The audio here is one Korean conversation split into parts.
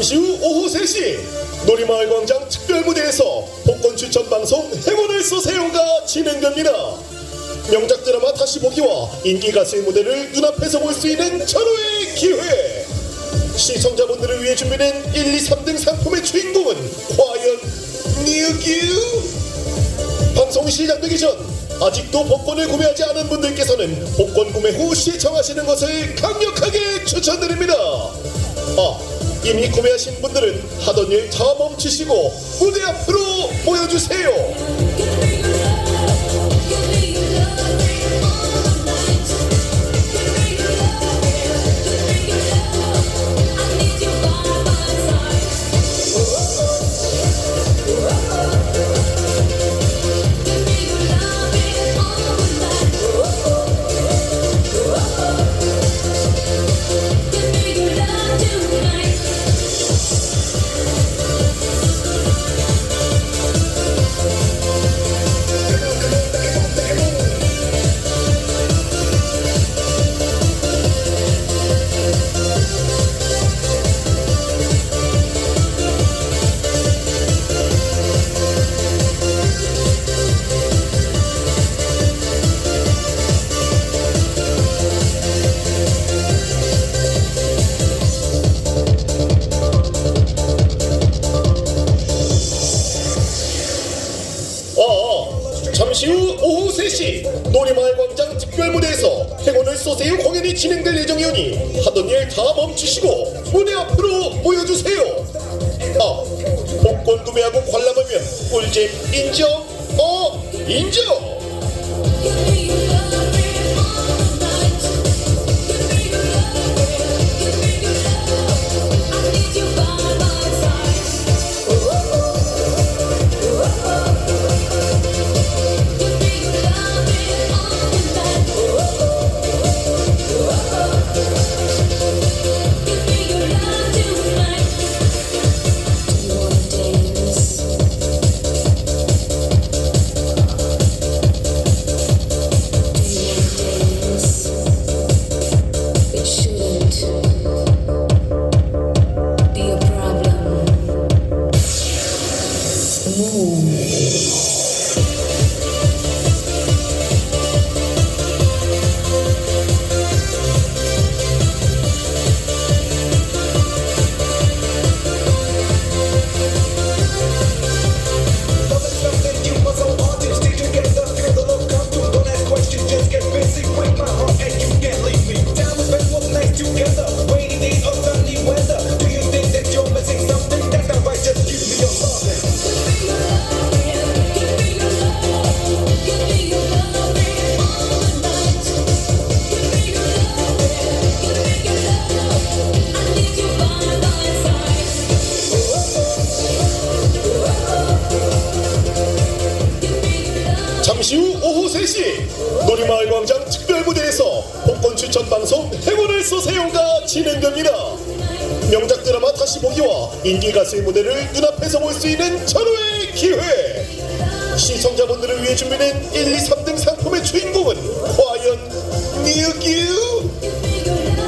잠시 후 오후 3시 놀이마을 광장 특별 무대에서 복권 추천 방송 행운을 쏘세요가 진행됩니다. 명작 드라마 다시 보기와 인기 가수의 무대를 눈앞에서 볼 수 있는 천호의 기회. 시청자분들을 위해 준비된 1, 2, 3등 상품의 주인공은 과연 뉴규? 방송 시작되기 전 아직도 복권을 구매하지 않은 분들께서는 복권 구매 후 시청하시는 것을 강력하게 추천드립니다. 아, 이미 구매하신 분들은 하던 일 다 멈추시고 무대 앞으로 모여주세요. 10시 노래마을 광장 특별 무대에서 행운을 쏘세요 공연이 진행될 예정이오니 하던 일 다 멈추시고 무대 앞으로 모여주세요. 아, 복권 구매하고 관람하면 꿀잼 인정? 어, 인정! 시 놀이마을 광장 특별 무대에서 복권 추천 방송 행운을 쏘세요가 진행됩니다. 명작 드라마 다시 보기와 인기 가수의 무대를 눈앞에서 볼 수 있는 천호의 기회. 시청자분들을 위해 준비된 1, 2, 3등 상품의 주인공은 과연 뉴규?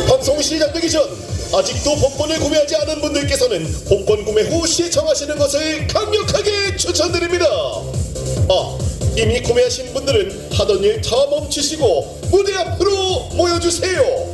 방송 시작되기 전 아직도 복권을 구매하지 않은 분들께서는 복권 구매 후 시청하시는 것을 강력하게 추천드립니다. 아, 이미 구매하신 분들은 하던 일 다 멈추시고 무대 앞으로 모여주세요.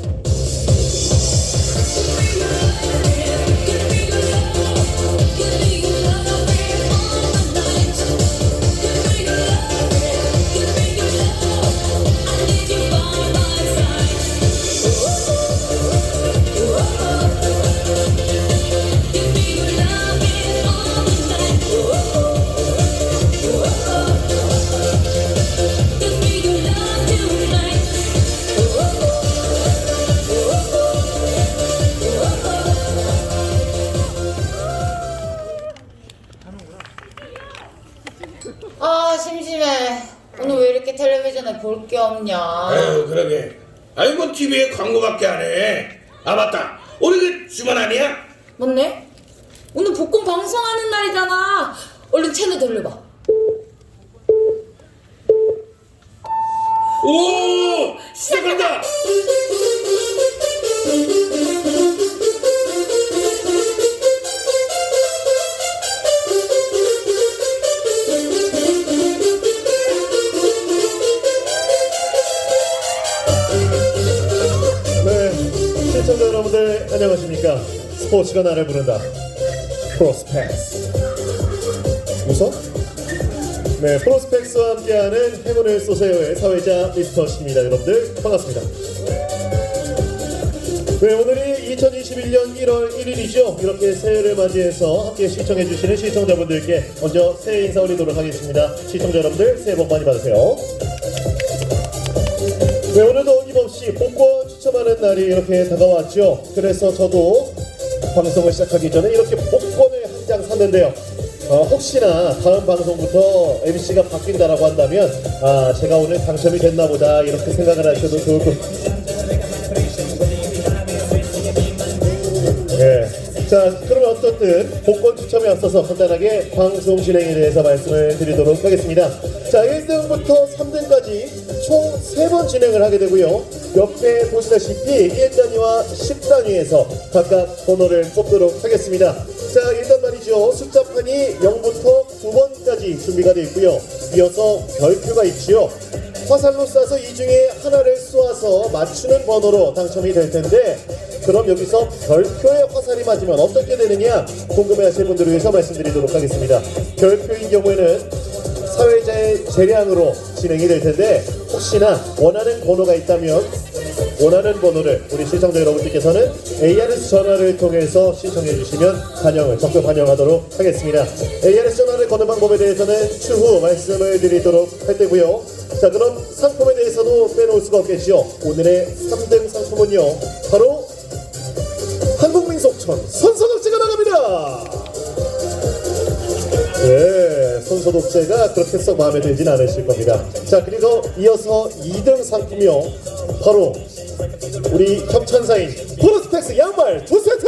시청자 여러분들 안녕하십니까? 스포츠가 나를 부른다. 프로스펙스. 웃어? 네 프로스펙스와 함께하는 행운을 쏘세요의 사회자 미스터 씨입니다 여러분들. 반갑습니다. 네 오늘이 2021년 1월 1일이죠? 이렇게 새해를 맞이해서 함께 시청해주시는 시청자분들께 먼저 새해 인사 올리도록 하겠습니다. 시청자 여러분들 새해 복 많이 받으세요 네, 오늘도 어김없이 복권 추첨하는 날이 이렇게 다가왔죠. 그래서 저도 방송을 시작하기 전에 이렇게 복권을 한 장 샀는데요. 어, 혹시나 다음 방송부터 MC가 바뀐다라고 한다면 아 제가 오늘 당첨이 됐나 보다 이렇게 생각을 하셔도 좋을 것. 예. 자, 그러면 어떻든 복권 추첨에 앞서서 간단하게 방송 진행에 대해서 말씀을 드리도록 하겠습니다. 자, 1등부터 3등까지 총 3번 진행을 하게 되고요. 옆에 보시다시피 1단위와 10단위에서 각각 번호를 뽑도록 하겠습니다. 자, 일단 말이죠. 숫자판이 0부터 9번까지 준비가 되어 있고요. 이어서 별표가 있지요. 화살로 쏴서 이 중에 하나를 쏘아서 맞추는 번호로 당첨이 될 텐데 그럼 여기서 별표에 화살이 맞으면 어떻게 되느냐 궁금해하실 분들을 위해서 말씀드리도록 하겠습니다. 별표인 경우에는 사회자의 재량으로 진행이 될 텐데 혹시나 원하는 번호가 있다면 원하는 번호를 우리 시청자 여러분들께서는 ARS 전화를 통해서 신청해 주시면 반영을 적극 반영하도록 하겠습니다. ARS 전화를 거는 방법에 대해서는 추후 말씀을 드리도록 할 테고요. 자 그럼 상품에 대해서도 빼놓을 수가 없겠죠. 오늘의 3등 상품은요. 바로 한국민속촌 손소독제가 나갑니다. 네, 손소독제가 그렇게 썩 마음에 들진 않으실 겁니다. 자, 그리고 이어서 2등 상품이요. 바로 우리 협찬사인 포르스펙스 양말 두 세트!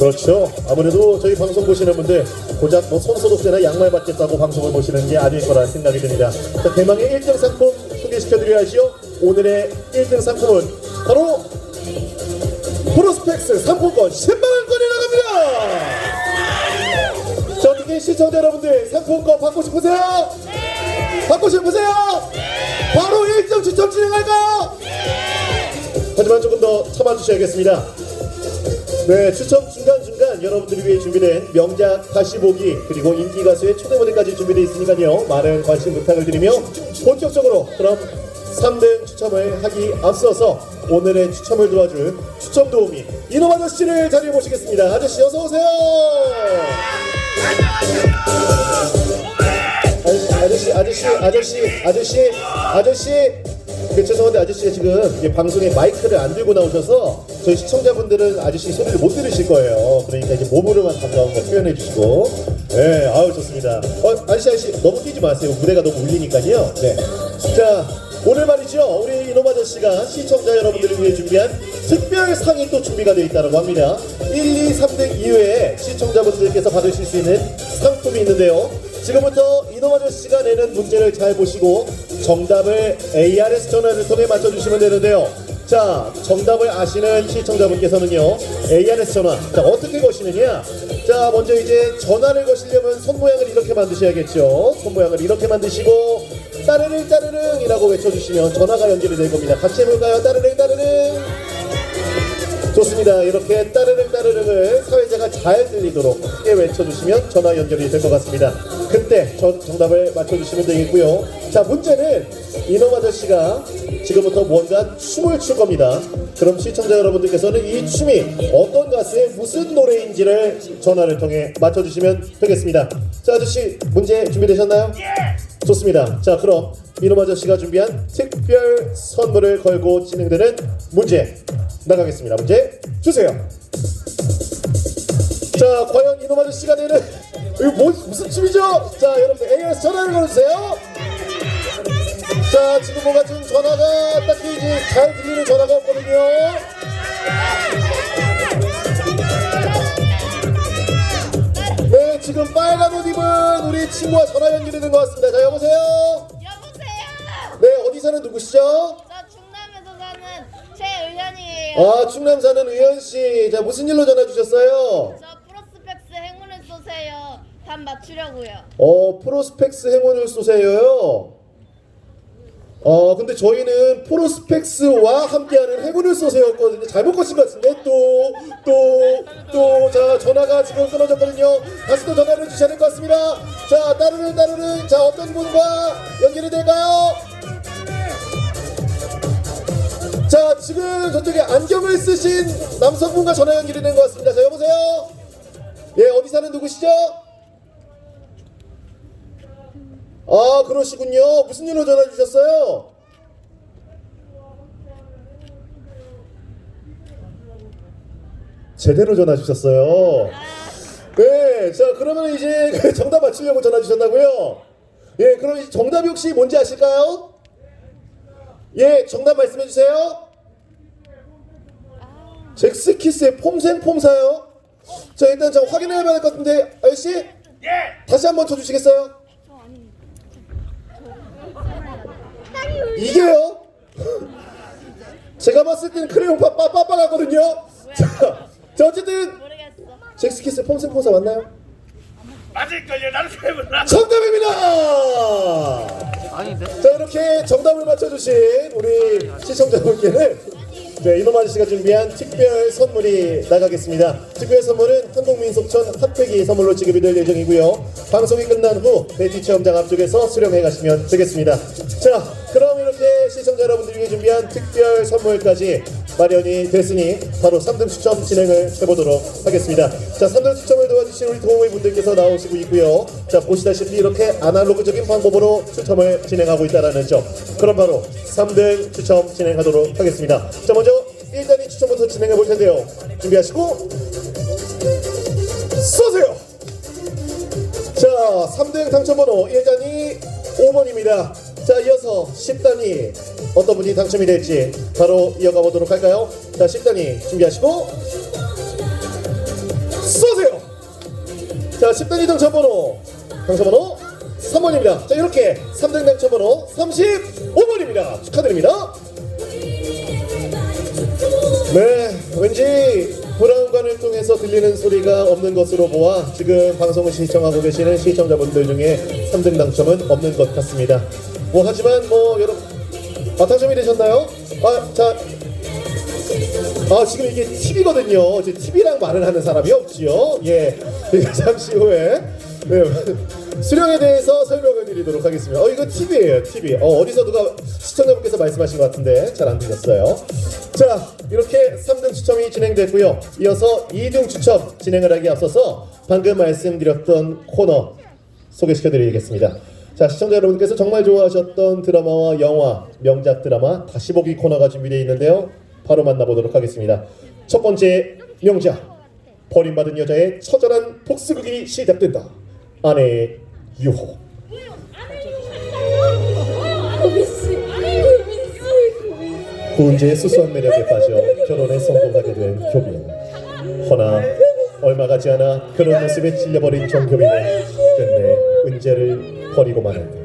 그렇죠. 아무래도 저희 방송 보시는 분들 고작 뭐 손소독제나 양말 받겠다고 방송을 보시는 게 아닐 거라 생각이 듭니다. 자, 대망의 1등 상품 소개시켜드려야죠. 오늘의 1등 상품은 바로 프로스펙스 상품권 10만원권이 나갑니다! 자, 어떻게 시청자 여러분들 상품권 받고 싶으세요? 받고 싶으세요? 바로 1등 추첨 진행할까요? 하지만 조금 더 참아주셔야겠습니다. 네, 추첨 중간중간 여러분들을 위해 준비된 명작 다시 보기 그리고 인기 가수의 초대 무대까지 준비되어 있으니까요. 많은 관심 부탁을 드리며 본격적으로 그럼 3등 추첨을 하기 앞서서 오늘의 추첨을 도와줄 추첨 도우미 이놈 아저씨를 자리에 모시겠습니다. 아저씨 어서 오세요. 아저씨, 아저씨, 아저씨, 아저씨, 아저씨. 그 죄송한데 아저씨가 지금 방송에 마이크를 안 들고 나오셔서 저희 시청자분들은 아저씨 소리를 못 들으실 거예요. 그러니까 이제 몸으로만 가까운 거 표현해 주시고. 네, 아유 좋습니다. 어, 아저씨, 아저씨 너무 뛰지 마세요. 무대가 너무 울리니까요. 네. 자, 오늘 말이죠. 우리 이놈 아저씨가 시청자 여러분들을 위해 준비한 특별 상이 또 준비가 되어 있다고 합니다. 1, 2, 3등 이외에 시청자분들께서 받으실 수 있는 상품이 있는데요. 지금부터 이놈 아저씨가 내는 문제를 잘 보시고 정답을 ARS 전화를 통해 맞춰주시면 되는데요. 자, 정답을 아시는 시청자분께서는요, ARS 전화. 자, 어떻게 거시느냐? 자, 먼저 이제 전화를 거시려면 손 모양을 이렇게 만드셔야겠죠. 손 모양을 이렇게 만드시고, 따르릉 따르릉 이라고 외쳐주시면 전화가 연결이 될 겁니다. 같이 해볼까요? 따르릉 따르릉. 좋습니다. 이렇게 따르릉 따르릉을 사회자가 잘 들리도록 크게 외쳐주시면 전화 연결이 될 것 같습니다. 그때 저, 정답을 맞춰주시면 되겠고요. 자 문제는 이놈 아저씨가 지금부터 뭔가 춤을 출 겁니다. 그럼 시청자 여러분들께서는 이 춤이 어떤 가수의 무슨 노래인지를 전화를 통해 맞춰주시면 되겠습니다. 자 아저씨 문제 준비되셨나요? 좋습니다. 자 그럼 이놈 아저씨가 준비한 특별 선물을 걸고 진행되는 문제 나가겠습니다. 문제 주세요. 자, 과연 이놈 아저씨가 내는 이거 뭐, 무슨 춤이죠? 자, 여러분들 AS 전화를 걸어주세요. 자, 지금 뭐가 지금 전화가 딱히 이제 잘 들리는 전화가 없거든요. 지금 빨간 옷 입은 우리 친구와 전화 연결이 된것 같습니다. 자, 여보세요? 여보세요. 네, 어디 사는 누구시죠? 저 충남에서 사는 최의연이에요. 아, 충남 사는 의현 씨. 자, 무슨 일로 전화 주셨어요? 저 프로스펙스 행운을 쏘세요. 답 맞추려고요. 어, 프로스펙스 행운을 쏘세요요. 어 근데 저희는 프로스펙스와 함께하는 행운을 쏘세요였거든요. 잘못 거신 것 같은데 또 또 또 자 전화가 지금 끊어졌거든요. 다시 또 전화를 주셔야 될 것 같습니다. 자 따르릉 따르릉 자 어떤 분과 연결이 될까요? 자 지금 저쪽에 안경을 쓰신 남성분과 전화 연결이 된 것 같습니다. 자 여보세요. 예 어디 사는 누구시죠? 아 그러시군요. 무슨 일로 전화 주셨어요? 제대로 전화 주셨어요. 네, 자 그러면 이제 그 정답 맞추려고 전화 주셨다고요? 예, 그럼 이 정답이 혹시 뭔지 아실까요? 예, 정답 말씀해 주세요. 잭스키스의 폼생폼사요. 자 일단 저 확인해 봐야 될 것 같은데 아저씨 예. 다시 한번 쳐주시겠어요? 이게요? 제가 봤을 때는 크레용 빠빠 빠빠 같거든요. 자, 자 어쨌든. 잭스키스 폼생폼사 맞나요? 맞을걸요. 나는 잘 몰라. 정답입니다. 자 이렇게 정답을 맞춰주신 우리 시청자분께는 네, 이놈 아저씨가 준비한 특별 선물이 나가겠습니다. 특별 선물은 한국민속촌 핫팩이 선물로 지급이 될 예정이고요. 방송이 끝난 후 베티 체험장 앞쪽에서 수령해 가시면 되겠습니다. 자, 그럼 시청자 여러분들에게 준비한 특별 선물까지 마련이 됐으니 바로 3등 추첨 진행을 해보도록 하겠습니다. 자, 3등 추첨을 도와주신 우리 도우미 분들께서 나오시고 있고요. 자, 보시다시피 이렇게 아날로그적인 방법으로 추첨을 진행하고 있다는 점. 그럼 바로 3등 추첨 진행하도록 하겠습니다. 자, 먼저 1단위 추첨부터 진행해 볼 텐데요. 준비하시고 쏘세요. 자, 3등 당첨번호 1단위 5번입니다. 자, 이어서 10단위 어떤 분이 당첨이 될지 바로 이어가 보도록 할까요? 자, 10단위 준비하시고 쏘세요. 자, 10단위 당첨번호 당첨번호 3번입니다. 자, 이렇게 3등 당첨번호 35번입니다. 축하드립니다. 네, 왠지 브라운관을 통해서 들리는 소리가 없는 것으로 보아 지금 방송을 시청하고 계시는 시청자분들 중에 3등 당첨은 없는 것 같습니다. 뭐 하지만 뭐 여러분 아 당첨이 되셨나요? 아 자. 아 지금 이게 TV거든요. 이제 TV랑 말을 하는 사람이 없지요. 예, 잠시 후에 네, 수령에 대해서 설명을 드리도록 하겠습니다. 어 이거 TV예요, TV. 어 어디서 누가 시청자분께서 말씀하신 것 같은데 잘 안 들렸어요. 자 이렇게 3등 추첨이 진행됐고요. 이어서 2등 추첨 진행을 하기 앞서서 방금 말씀드렸던 코너 소개시켜드리겠습니다. 자 시청자 여러분께서 정말 좋아하셨던 드라마와 영화 명작 드라마 다시 보기 코너가 준비되어 있는데요. 바로 만나보도록 하겠습니다. 첫 번째 명작 버림받은 여자의 처절한 복수극이 시작된다. 아내의 유혹. 구은재의 수수한 매력에 빠져 결혼에 성공하게 된 교빈. 허나 얼마 가지 않아 그런 모습에 찔려버린 정교빈은 끝내 은재를 버리고 마는다.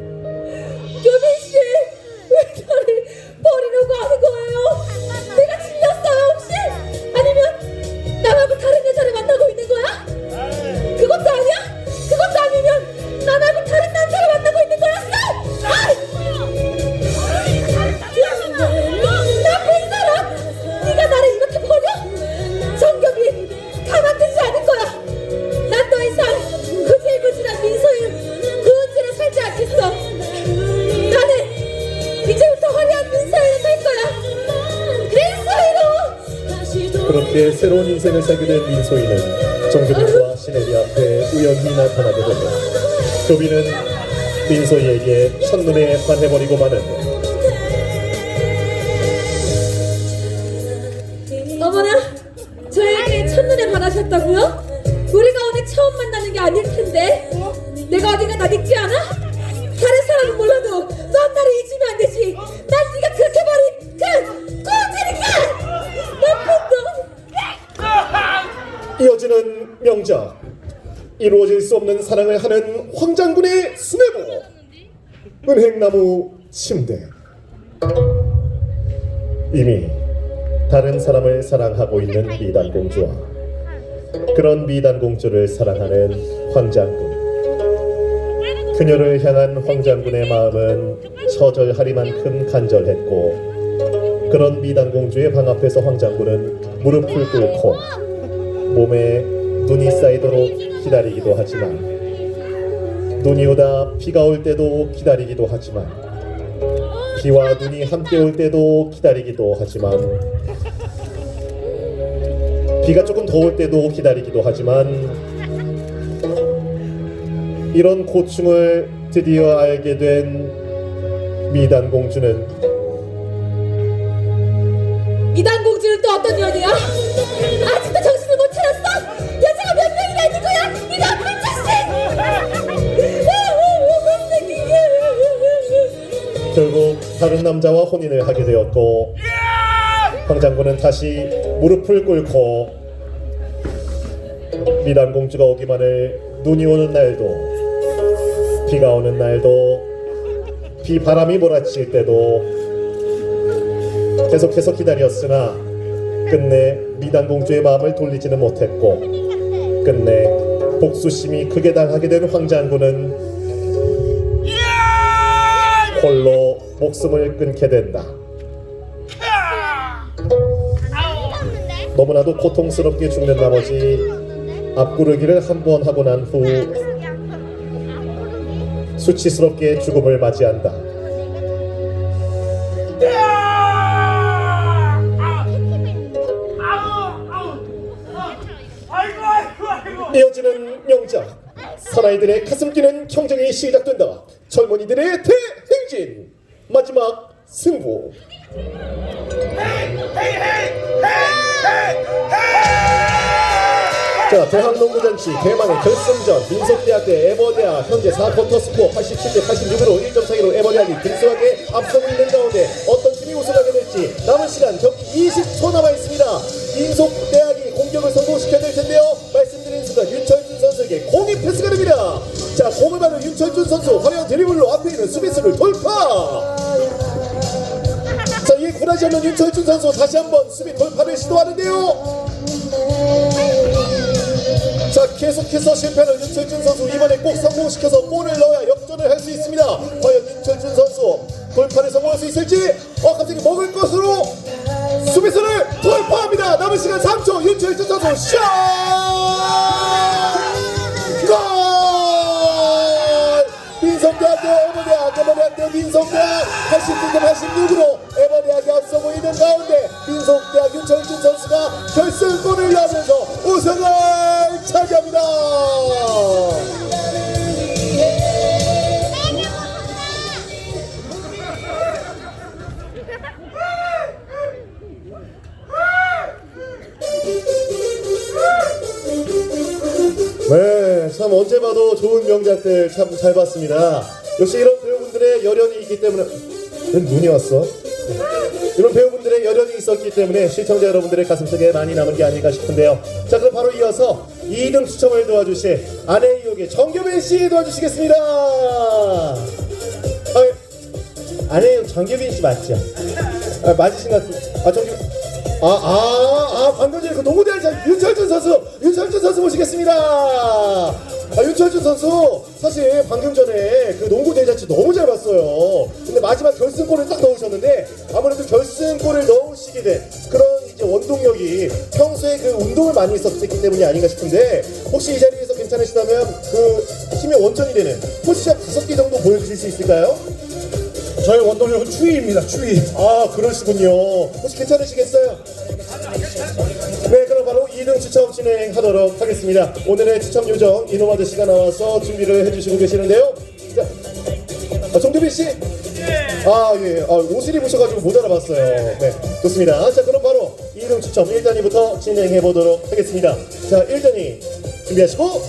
그렇게 새로운 인생을 살게 된 민소희는 정교빈과 시네리 앞에 우연히 나타나게 된다. 교빈은 민소희에게 첫눈에 반해버리고 마는다. 어머나, 저에게 첫눈에 반하셨다고요? 수 없는 사랑을 하는 황장군의 수뇌보. 은행나무 침대. 이미 다른 사람을 사랑하고 있는 미단 공주와 그런 미단 공주를 사랑하는 황장군. 그녀를 향한 황장군의 마음은 처절하리만큼 간절했고 그런 미단 공주의 방 앞에서 황장군은 무릎을 꿇고 몸에 눈이 쌓이도록 기다리기도 하지만 눈이 오다 비가 올 때도 기다리기도 하지만 비와 눈이 함께 올 때도 기다리기도 하지만 비가 조금 더올 때도 기다리기도 하지만 이런 고충을 드디어 알게 된 미단 공주는 다른 남자와 혼인을 하게 되었고 황 장군은 다시 무릎을 꿇고 미단 공주가 오기만을 눈이 오는 날도 비가 오는 날도 비 바람이 몰아칠 때도 계속해서 기다렸으나 끝내 미단 공주의 마음을 돌리지는 못했고 끝내 복수심이 크게 당하게 된 황장군은 홀로 목숨을 끊게 된다. 너무나도 고통스럽게 죽는 나머지 앞구르기를 한 번 하고 난 후 수치스럽게 죽음을 맞이한다. 이어지는 명작 사나이들의 가슴 뛰는 경쟁이 시작된다. 젊은이들의 대행진 마지막 승부. 자, 대학농구잔치 대망의 결승전 민속대학 대 에버대학 현재 4쿼터 스코어 87대 86으로 1점 차이로 에버대학이 근소하게 앞서고 있는 가운데 어떤 팀이 우승하게 될지 남은 시간 경기 20초 남아 있습니다. 민속대학이 공격을 성공시켜야 될 텐데요. 말씀드린 순간 윤철준 선수에게 공이 패스가 됩니다. 자, 공을 받은 윤철준 선수 화려한 드리블로 앞에 있는 수비수를 돌파. 자, 이에 굴하지 않는 윤철준 선수 다시 한번 수비 돌파를 시도하는데요. 자 계속해서 실패하는 윤철준 선수 이번에 꼭 성공시켜서 골을 넣어야 역전을 할 수 있습니다 과연 윤철준 선수 돌파를 성공할 수 있을지 어 갑자기 먹을 것으로 수비수를 돌파합니다 남은 시간 3초 윤철준 선수 샷 민성대학 87대 86으로 에버대학이 앞서고 있는 가운데 민성대학 윤철준 선수가 결승골을 넣으면서 우승을 차지합니다 네, 참 언제 봐도 좋은 명작들 참 잘 봤습니다. 역시 이런 열연이 있기 때문에 왜 눈이 왔어? 이런 배우분들의 열연이 있었기 때문에 시청자 여러분들의 가슴속에 많이 남은 게 아닐까 싶은데요. 자, 그럼 바로 이어서 2등 추첨을 도와주실 아내 이옥의 정규빈 씨 도와주시겠습니다. 아, 아내 이옥 정규빈 씨 맞죠? 아, 맞으신 것 같습니다. 아, 정규 아, 아, 아, 방금 전에 그 농구대회장 윤철준 선수, 윤철준 선수 모시겠습니다. 아, 윤철준 선수, 사실 방금 전에 그 농구 대잔치 너무 잘 봤어요. 근데 마지막 결승골을 딱 넣으셨는데, 아무래도 결승골을 넣으시게 된 그런 이제 원동력이 평소에 그 운동을 많이 했었기 때문이 아닌가 싶은데, 혹시 이 자리에서 괜찮으시다면 그 힘의 원천이 되는 포시샵 다섯 개 정도 보여주실 수 있을까요? 저의 원동력은 추위입니다. 추위. 아 그러시군요 혹시 괜찮으시겠어요? 네 그럼 바로 2등 추첨 진행하도록 하겠습니다 오늘의 추첨 요정 이놈 아저씨가 나와서 준비를 해주시고 계시는데요 자, 아, 정대빈 씨? 아, 예. 아, 옷을 입으셔가지고 못 알아봤어요. 네, 좋습니다. 자, 그럼 바로 2등 추첨 1단위부터 진행해 보도록 하겠습니다. 자, 1단위 준비하시고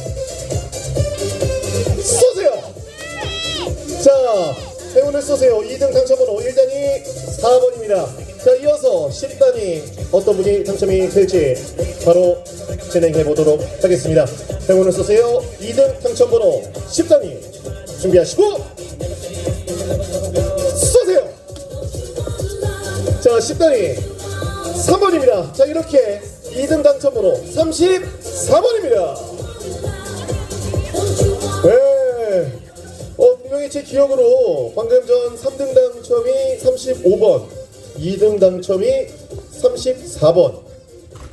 쏘세요! 자, 행운을 쏘세요. 2등 당첨번호 1단이 4번입니다. 자, 이어서 10단이 어떤 분이 당첨이 될지 바로 진행해 보도록 하겠습니다. 행운을 쏘세요. 2등 당첨번호 10단이 준비하시고 쏘세요. 자, 10단이 3번입니다. 자, 이렇게 2등 당첨번호 34번입니다. 네. 분명히 제 기억으로 방금 전 3등 당첨이 35번, 2등 당첨이 34번.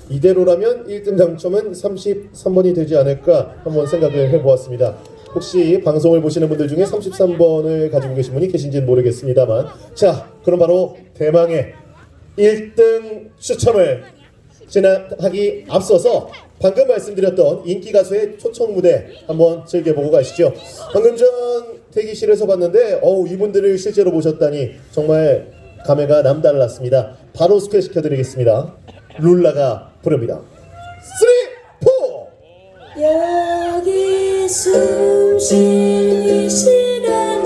이대로라면 1등 당첨은 33번이 되지 않을까 한번 생각을 해보았습니다. 혹시 방송을 보시는 분들 중에 33번을 가지고 계신 분이 계신지는 모르겠습니다만 자 그럼 바로 대망의 1등 추첨을 진행하기 앞서서 방금 말씀드렸던 인기 가수의 초청 무대 한번 즐겨보고 가시죠. 방금 전 대기실에서 봤는데 어우 이분들을 실제로 보셨다니 정말 감회가 남달랐습니다. 바로 소개시켜드리겠습니다. 룰라가 부릅니다. 3, 4! 여기 숨 쉬는 시간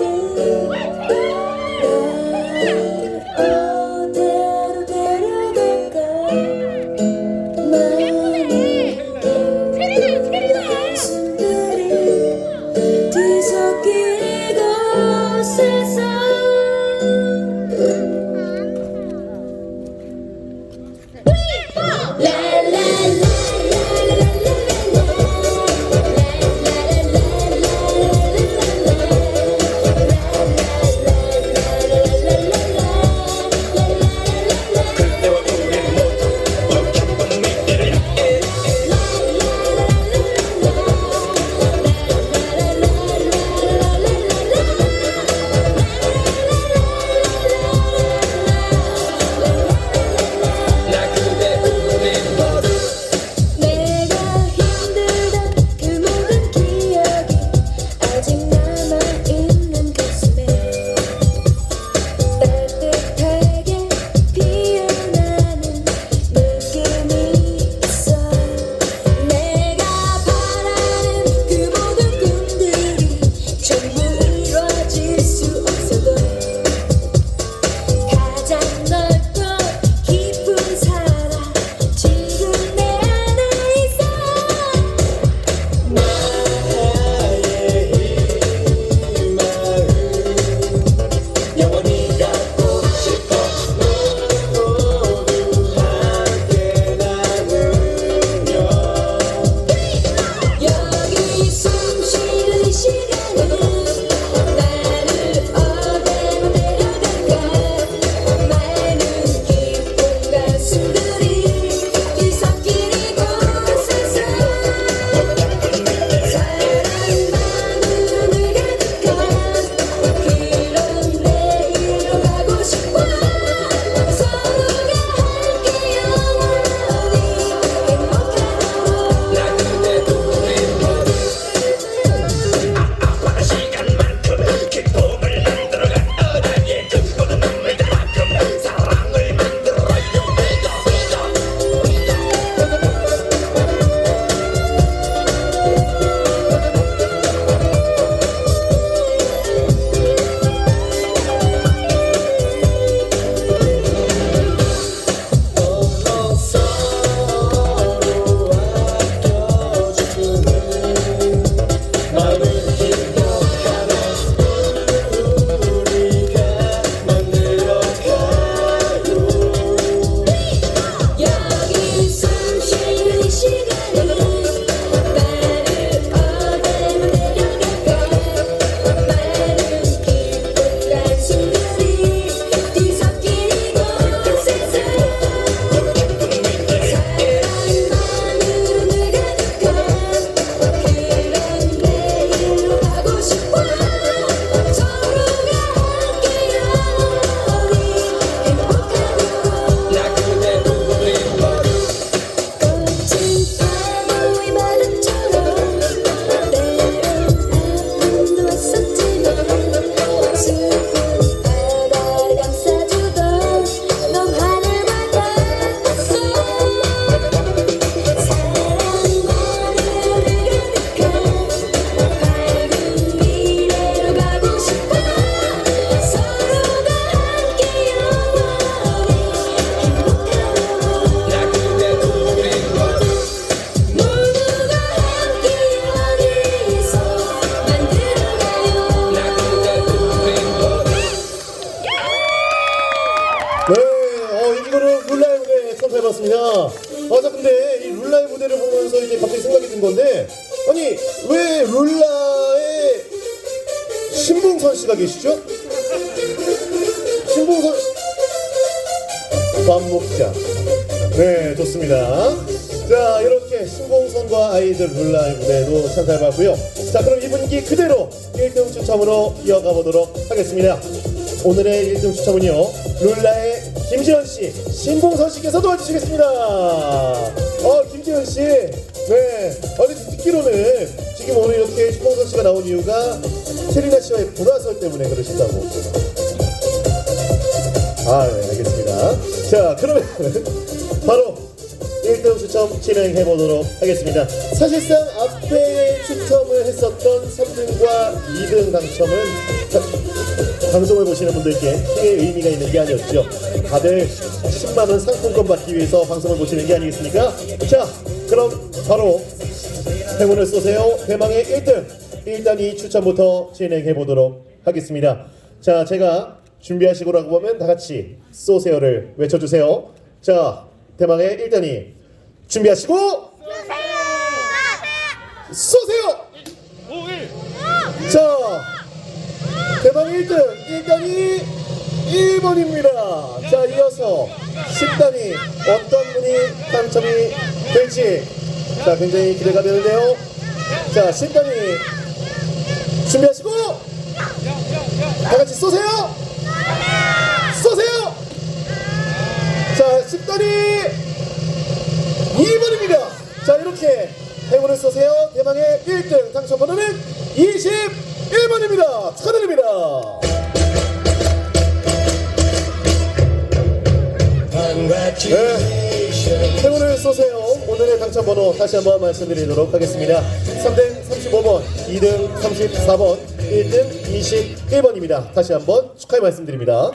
어, 이거를 룰라의 무대에 처음 해봤습니다. 맞아, 근데 이 룰라의 무대를 보면서 이제 갑자기 생각이 든 건데, 아니, 왜 룰라의 신봉선 씨가 계시죠? 신봉선 씨. 밥 먹자. 네, 좋습니다. 자, 이렇게 신봉선과 아이들 룰라의 무대도 참가해봤고요. 자, 그럼 이 분기 그대로 1등 추첨으로 이어가 보도록 하겠습니다. 오늘의 1등 추첨은요, 룰라의 김지현 씨, 신봉선 씨께서 도와주시겠습니다. 어, 김지현 씨. 네. 어디 듣기로는 지금 오늘 이렇게 신봉선 씨가 나온 이유가 체리나 씨와의 불화설 때문에 그러신다고. 아, 네, 알겠습니다. 자, 그러면 1등 추첨 진행해 보도록 하겠습니다. 사실상 앞에 추첨을 했었던 3등과 2등 당첨은 자, 방송을 보시는 분들께 크게 의미가 있는 게 아니었죠. 다들 10만 원 상품권 받기 위해서 방송을 보시는 게 아니겠습니까? 자, 그럼 바로 행운을 쏘세요. 대망의 1등. 일단 이 추첨부터 진행해 보도록 하겠습니다. 자, 제가 준비하시고라고 보면 다 같이 쏘세요를 외쳐주세요. 자, 대망의 1등이 준비하시고 쏘세요. 자, 대망 1등 1단이 1번입니다. 자, 이어서 10단이 어떤 분이 당첨이 될지 자, 굉장히 기대가 되는데요. 자, 10단이 준비하시고 다 같이 쏘세요. 쏘세요. 자, 10단이 2번입니다. 자, 이렇게 행운을 쏘세요. 대망의 1등 당첨 번호는 21번입니다. 축하드립니다. 네. 행운을 쏘세요. 오늘의 당첨 번호 다시 한번 말씀드리도록 하겠습니다. 3등 35번, 2등 34번, 1등 21번입니다. 다시 한번 축하의 말씀드립니다.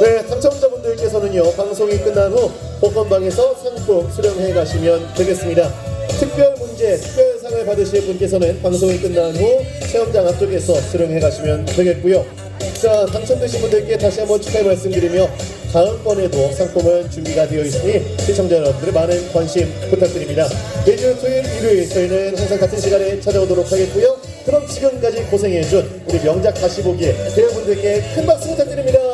네, 당첨자분들께서는요 방송이 끝난 후 복권방에서 상품 수령해 가시면 되겠습니다. 특별 문제, 특별상을 받으실 분께서는 방송이 끝난 후 체험장 앞쪽에서 수령해 가시면 되겠고요. 자, 당첨되신 분들께 다시 한번 축하의 말씀드리며 다음번에도 상품은 준비가 되어 있으니 시청자 여러분들의 많은 관심 부탁드립니다. 매주 토요일, 일요일 저희는 항상 같은 시간에 찾아오도록 하겠고요. 그럼 지금까지 고생해준 우리 명작 다시 보기에 대회분들께 큰 박수 부탁드립니다.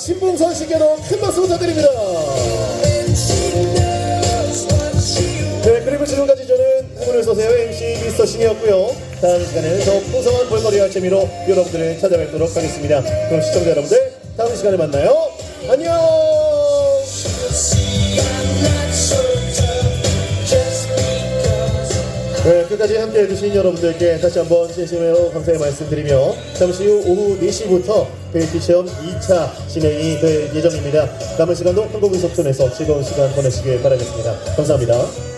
신봉선 씨께도 큰 박수 부탁드립니다. 네 그리고 지금까지 저는 행운을 쏘세요 MC 미스터 신이었고요. 다음 시간에는 더 풍성한 볼거리와 재미로 여러분들을 찾아뵙도록 하겠습니다. 그럼 시청자 여러분들 다음 시간에 만나요. 안녕. 끝까지 함께 해주신 여러분들께 다시 한번 진심으로 감사의 말씀드리며 잠시 후 오후 4시부터 벨트 시험 2차 진행이 될 예정입니다. 남은 시간도 한국인속전에서 즐거운 시간 보내시길 바라겠습니다. 감사합니다.